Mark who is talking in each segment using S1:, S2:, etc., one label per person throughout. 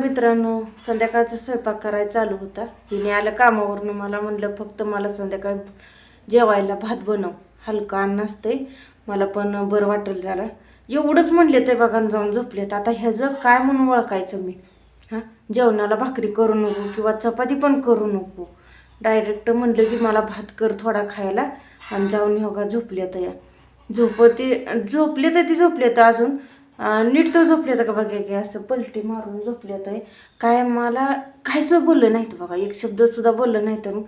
S1: मित्रांनो संध्याकाळचा स्वयंपाक करायला चालू होता. हिने आलं कामावरून. मला म्हणलं फक्त मला संध्याकाळी जेवायला भात बनव. हलका अन्न असतंय. मला पण बरं वाटेल जरा. एवढंच म्हणले ते बघा जाऊन झोपलेत. आता ह्याचं काय म्हणून ओळखायचं मी? हां? जेवणाला भाकरी करू नको किंवा चपाती पण करू नको. डायरेक्ट म्हणलं की मला भात कर थोडा खायला. आणि जाऊन हो का झोपलेत या. झोपते झोपले तर ती झोपले तर अजून. नीट तर झोपले का बघा की असं पलटी मारून झोपले तर काय मला काहीच बोललं नाही तर बघा एक शब्दसुद्धा बोललं नाही तर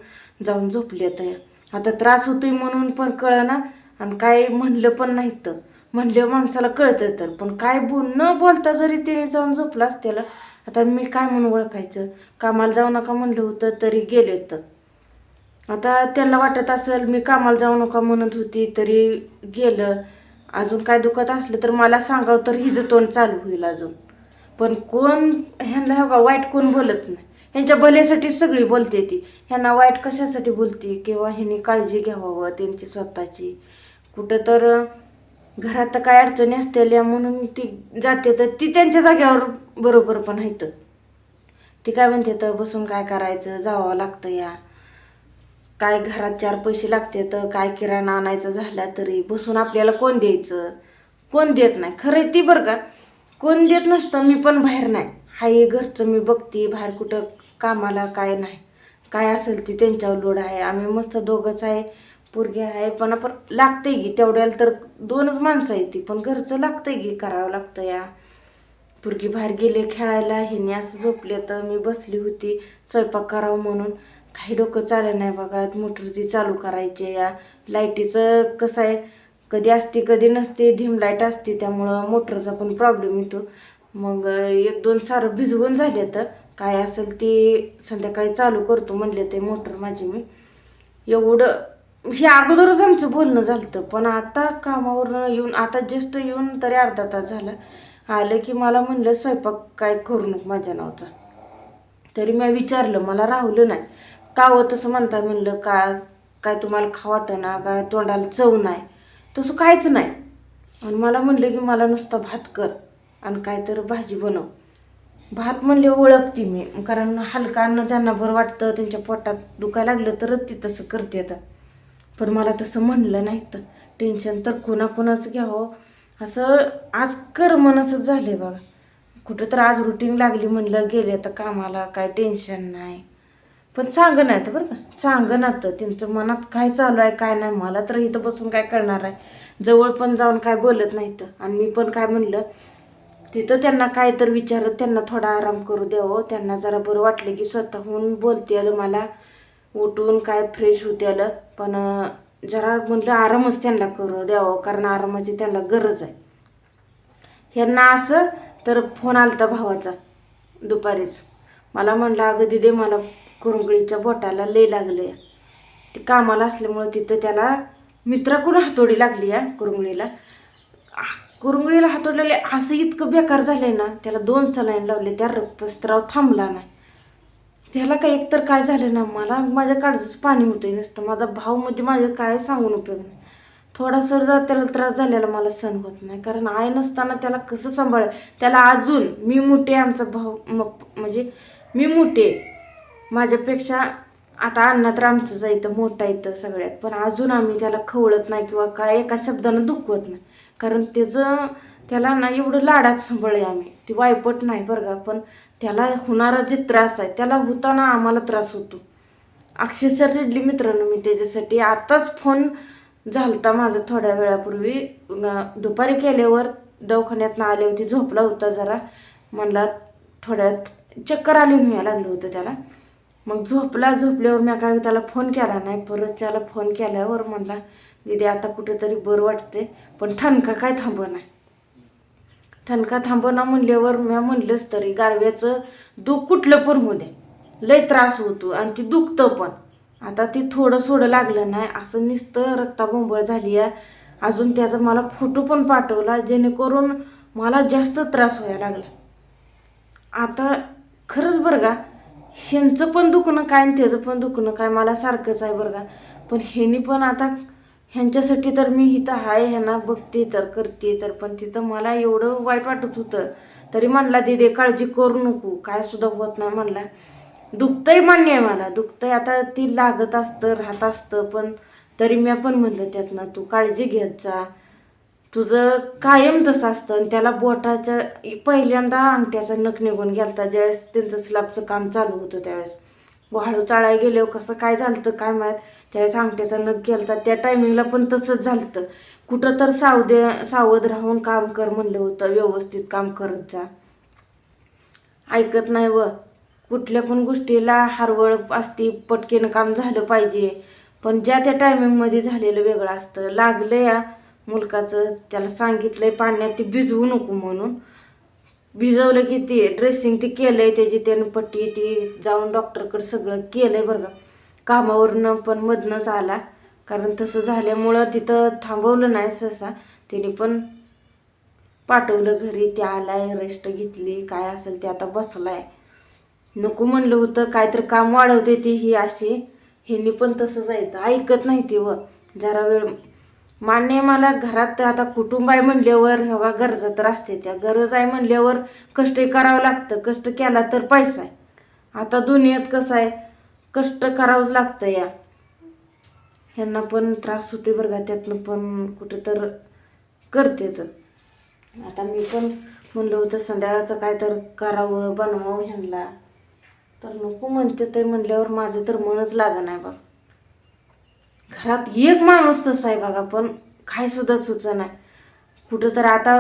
S1: जाऊन झोपले तर आता त्रास होतोय म्हणून पण कळना आणि काय म्हणलं पण नाही तर म्हणलं माणसाला कळतं तर पण काय बोल न बोलता जरी त्याने जाऊन झोपला त्याला आता मी काय म्हणून ओळखायचं? कामाला जाऊ नका म्हणलं होतं तरी गेले तर आता त्यांना वाटत असेल मी कामाला जाऊ नका म्हणत होती तरी गेलं. अजून काय दुखत असलं तर मला सांगावं तर हिचं तोंड चालू होईल अजून. पण कोण ह्यांना हो वाईट कोण बोलत नाही. ह्यांच्या भल्यासाठी सगळी बोलते ती. ह्यांना वाईट कशासाठी बोलते? किंवा ह्यांनी काळजी घ्यावं त्यांची स्वतःची? कुठं तर घरात तर काय अडचणी असतेल्या म्हणून ती जाते तर ती त्यांच्या जाग्यावर बरोबर पण आहेत ती काय म्हणते तर बसून काय करायचं? जावं लागतं या. काय घरात चार पैसे लागते तर काय किराणा आणायचं झाला तरी बसून आपल्याला कोण द्यायचं? कोण देत नाही? खरं ती बरं का? कोण देत नसतं मी पण बाहेर नाही. हाय घरचं मी बघते बाहेर कुठं कामाला काय नाही. काय असेल ती त्यांच्यावर लोड आहे. आम्ही मस्त दोघंच आहे पोरगी आहे पण आपण लागते की तेवढ्याला तर दोनच माणसं आहे ती. पण घरचं लागतंय की करावं लागतं या. पोरगी बाहेर गेले खेळायला हिने असं झोपले तर मी बसली होती स्वयंपाक करावं म्हणून. काही डोकं चालत नाही बघा. मोटर ती चालू करायची या. लाईटीचं कसं आहे कधी असते कधी नसते धीम लाइट असते त्यामुळं मोटरचा पण प्रॉब्लेम येतो. मग एक दोन सारं भिजवून झाले तर काय असेल ते संध्याकाळी चालू करतो म्हणले ते मोटर माझी मी. एवढं हे अगोदरच आमचं बोलणं झालं पण आता कामावरनं येऊन आता जस्ट येऊन तरी अर्धा तास झाला. आलं की मला म्हणलं स्वयंपाक काय करू नको माझ्या नावचा. तरी मी विचारलं मला राहुलं नाही. का हो तसं म्हणता म्हणलं का काय तुम्हाला खा वाटना काय तोंडाला चव नाही. तसं काहीच नाही. आणि मला म्हणलं की मला नुसता भात कर आणि काय तर भाजी बनव. भात म्हणले ओळखते मी कारण हलका अन्न त्यांना बरं वाटतं त्यांच्या पोटात दुखायला लागलं तरच ती तसं करते आता. पण मला तसं म्हणलं नाही तर. टेन्शन तर कोणाकोणाचं घ्यावं हो. असं आज कर झालं आहे बघा. कुठं तर आज रुटीन लागली म्हणलं गेले तर कामाला काय टेन्शन नाही. पण सांग नाही तर बरं का. सांग ना तर त्यांचं मनात काय चालू आहे काय नाही. मला तर इथं बसून काय करणार आहे? जवळ पण जाऊन काय बोलत नाही तर आणि मी पण काय म्हणलं तिथं त्यांना काय तर विचारत त्यांना थोडा आराम करू द्यावं हो. त्यांना जरा बरं वाटलं की स्वतःहून बोलते आलं मला. उठून काय फ्रेश होते आलं. पण जरा म्हटलं आरामच त्यांना करू द्यावं हो, कारण आरामाची त्यांना गरज आहे. ह्यांना असं तर फोन आलता भावाचा दुपारीच. मला म्हणलं अगं दिदे मला कुरुंगळीच्या बोटाला लय लागलं ते कामाला असल्यामुळं तिथं त्याला मित्राकडून हातोडी लागली या कुरुंगळीला? कुरुंगळीला हातोडलेले असं इतकं बेकार झालंय ना त्याला दोन सलाईन लावले त्या रक्तस्त्राव थांबला नाही. त्याला काय एकतर काय झालं ना मला माझ्या काळजाचं पाणी होतंय नसतं माझा भाव म्हणजे माझं काय सांगून उपयोग नाही. थोडासा जर त्याला त्रास झालेला मला सण होत नाही कारण आय नसताना त्याला कसं सांभाळ त्याला अजून मी मोठे आमचा भाऊ म्हणजे मी मोठे माझ्यापेक्षा आता अण्णा तर आमचंच इथं मोठा इथं सगळ्यात. पण अजून आम्ही त्याला खवळत नाही किंवा काय एका शब्दानं दुखवत नाही. कारण त्याचं त्याला ना एवढं लाडात सांभाळले आम्ही. ती वायपट नाही बरं का पण त्याला होणारा जे त्रास आहे त्याला होताना आम्हाला त्रास होतो. अक्षरशः रेडली मित्रांनो मी त्याच्यासाठी आताच फोन झालता माझा थोड्या वेळापूर्वी. दुपारी केल्यावर दवाखान्यातनं आले होते झोपला होता जरा. म्हणला थोड्यात चक्कर आली व्हायला लागलं होतं त्याला. मग झोपला झोपल्यावर मी काय त्याला फोन केला नाही. परत त्याला फोन केल्यावर म्हणला दिदी आता कुठेतरी बरं वाटते पण ठणका काय थांबव नाही ठणका थांबवणं म्हणल्यावर मी म्हणलंच तरी गारव्याचं दुःख कुठलं पण होऊ दे. लय त्रास होतो आणि ती दुखतं पण. आता ती थोडं सोडं लागलं नाही असं निसतं रक्ताबोंबळ झाली आहे. अजून त्याचा मला फोटो पण पाठवला जेणेकरून मला जास्त त्रास व्हायला लागला. आता खरंच बरं का? ह्यांचं पण दुखणं काय आणि त्याचं पण दुखणं काय? मला सारखंच आहे बरं का. पण ह्यांनी पण आता ह्यांच्यासाठी तर मी इथं आहे ह्यांना बघते तर करते तर. पण तिथं मला एवढं वाईट वाटत होतं. तरी म्हणला दिदे काळजी करू नको. काय सुद्धा होत नाही म्हणला. दुखतंय मान्य आहे मला. दुखतंय. आता ती लागत असतं राहत असतं. पण तरी मी पण म्हणलं त्यातनं तू काळजी घेत जा. तुझं कायम तसं असतं आणि त्याला बोटाच्या पहिल्यांदा अंगठ्याचा नख निघून गेलता ज्यावेळेस त्यांचं स्लॅबचं काम चालू होतं त्यावेळेस. वाळू चाळाय गेल्यावर कसं काय झालं काय माहीत. त्यावेळेस अंगठ्याचा नख गेलता. त्या टायमिंगला पण तसंच झालं कुठं तर सावधे सावध राहून काम कर म्हणलं होतं. व्यवस्थित काम करत जा. ऐकत नाही व. कुठल्या पण गोष्टीला हरवळ असती पटकेनं काम झालं पाहिजे. पण ज्या त्या टायमिंगमध्ये झालेलं वेगळं असतं. लागलं या मुलकाचं त्याला सांगितलंय पाण्यात ते भिजवू नको म्हणून. भिजवलं की ते ड्रेसिंग ते आहे त्याची त्यानं पट्टी ती जाऊन डॉक्टरकडे सगळं केलंय बरं का. कामावरनं पण मधनंच आला. कारण तसं झाल्यामुळं तिथं थांबवलं नाही सहसा. तिने पण पाठवलं घरी ते आलाय रेस्ट घेतली काय असेल ते आता बसलाय. नको म्हणलं होतं काहीतरी काम वाढवते ती ही अशी. हिनी पण तसं जायचं. ऐकत नाही ती व. जरा वेळ मान्य मला घरात आता कुटुंब आहे म्हणल्यावर हवा गरजा तर असते. त्या गरज आहे म्हणल्यावर कष्ट करावं लागतं. कष्ट केला तर पैसा आहे. आता दुनियेत कसं आहे? कष्ट करावंच लागतं या. ह्यांना पण त्रास होते बरं का. त्यातनं पण कुठं तर करते तर आता मी पण म्हणलं होतं संध्याकाळचं काय तर करावं बनवावं ह्यांना तर नको म्हणते ते म्हणल्यावर माझं तर मनच लागं नाही बघ. घरात एक माणूस तसा आहे बघा पण काय सुद्धा सुचा नाही. कुठं तर आता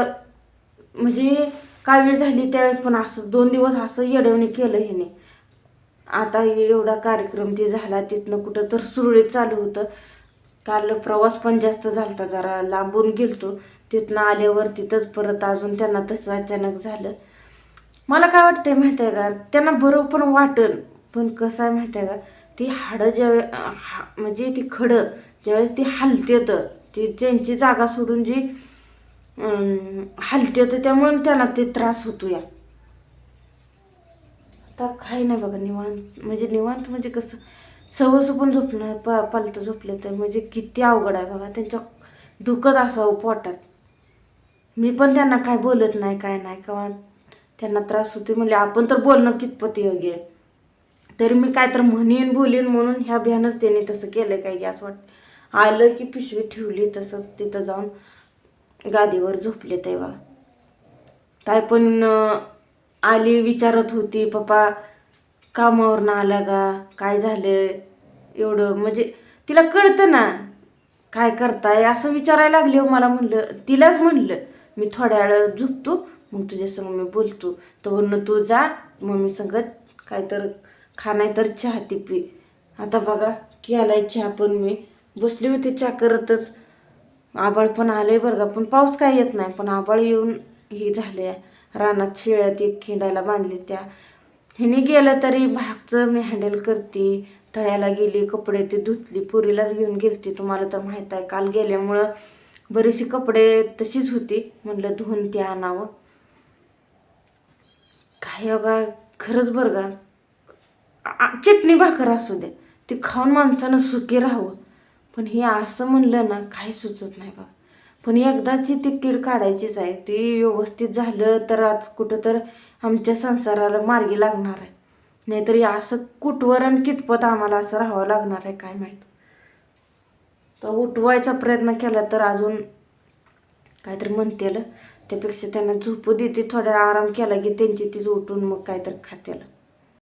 S1: म्हणजे काय वेळ झाली त्यावेळेस पण असं दोन दिवस असं येडवणी केलं ह्याने. आता एवढा कार्यक्रम ते झाला तिथनं कुठं तर सुरळीत चालू होतं. काल प्रवास पण जास्त झालता जरा लांबून गेलतो. तिथनं आल्यावर तिथंच परत अजून त्यांना तसं अचानक झालं. मला काय वाटतंय माहिती आहे का त्यांना बरं पण वाटल पण कसं आहे माहिती आहे का ती हाडं ज्या हा म्हणजे ती खडं ज्यावेळेस ती हलतेत ती त्यांची जागा सोडून जी हलते तर त्यामुळे त्यांना ते त्रास होतो या. आता काही नाही बघा निवांत म्हणजे निवांत म्हणजे कसं सवस पण झोपणं प पालतं झोपलं तर म्हणजे किती अवघड आहे बघा त्यांच्या दुखत असावं पोटात. मी पण त्यांना काय बोलत नाही काय नाही किंवा त्यांना त्रास होते म्हणजे आपण तर बोलणं कितपत योग्य आहे. तरी मी काय तर म्हणेन बोलेन म्हणून ह्या भ्यानच त्याने तसं केलं काय की असं वाटतं आलं की पिशवी ठेवली तसंच तिथं जाऊन गादीवर झोपले तेव्हा. ताय पण आली विचारत होती पप्पा कामावरनं आला का? काय झालं एवढं. म्हणजे तिला कळतं ना काय करताय? असं विचारायला लागली हो मला म्हणलं. तिलाच म्हणलं मी थोड्या वेळ झोपतो मग तुझ्या संग मी बोलतो. तर तू जा मम्मी संगत काय तर खा नाही तर चहा ती पी आता बघा की आलाय चहा पण मी. बसली होती चहा करतच. आबाळ पण आलंय बरं का पण पाऊस काय येत नाही. पण आबाळ येऊन हे झाले रानात शिळ्यात ती खिंडायला बांधली त्या. ह्याने गेलं तरी भागचं मी हँडल करते. तळ्याला गेली कपडे ते धुतली. पुरीलाच घेऊन गेलती. तुम्हाला तर माहीत आहे काल गेल्यामुळं बरीचशी कपडे तशीच होती. म्हणलं धुवून ते आणावं. काय हो बघा खरंच बरं का? चटणी भाकर असू द्या ती खाऊन माणसानं सुखी राहावं. पण हे असं म्हणलं ना काही सुचत नाही बघा पण एकदाची ती कीड काढायचीच आहे. ती व्यवस्थित झालं तर आज कुठं तर आमच्या संसाराला मार्गी लागणार आहे. नाहीतरी असं कुठवर आणि कितपत आम्हाला असं राहावं लागणार आहे काय माहीत. तर उठवायचा प्रयत्न केला तर अजून काहीतरी म्हणतेलं. त्यापेक्षा त्यांना झोपू देते थोडा आराम केला की त्यांची तीच उठून मग काहीतरी खातेल.